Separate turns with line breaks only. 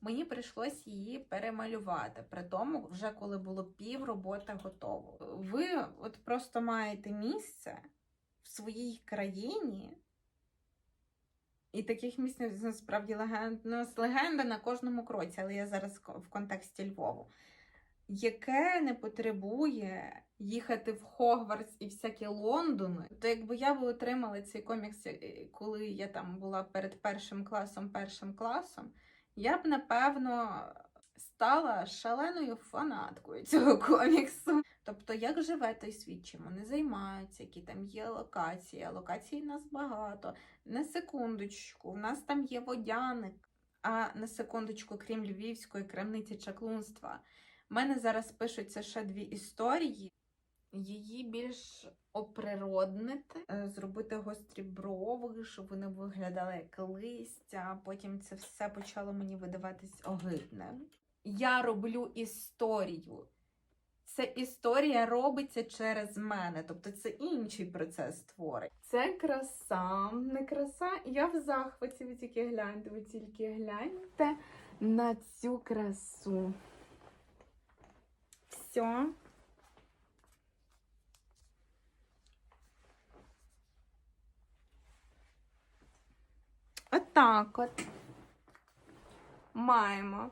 Мені прийшлось її перемалювати. При тому, вже коли було пів роботи готово. Ви от просто маєте місце в своїй країні. І таких місць насправді легенд, ну, легенда на кожному кроці, але я зараз в контексті Львову, яке не потребує їхати в Хогвартс і всякі Лондони. То якби я би отримала цей комікс, е, коли я там була перед першим класом, першим класом, я б напевно стала шаленою фанаткою цього коміксу. Тобто, як живе той світ, чим вони займаються, які там є локації, локацій нас багато. На секундочку, в нас там є водяник, а на секундочку, крім львівської крамниці чаклунства, в мене зараз пишуться ще дві історії. Її більш оприроднити, е, зробити гострі брови, щоб вони виглядали як листя, потім це все почало мені видаватись огидним. Я роблю історію. Ця історія робиться через мене, тобто це інший процес створення. Це краса, не краса. Я в захваті. Ви тільки гляньте, ви тільки гляньте на цю красу. Все. Отак от. Маємо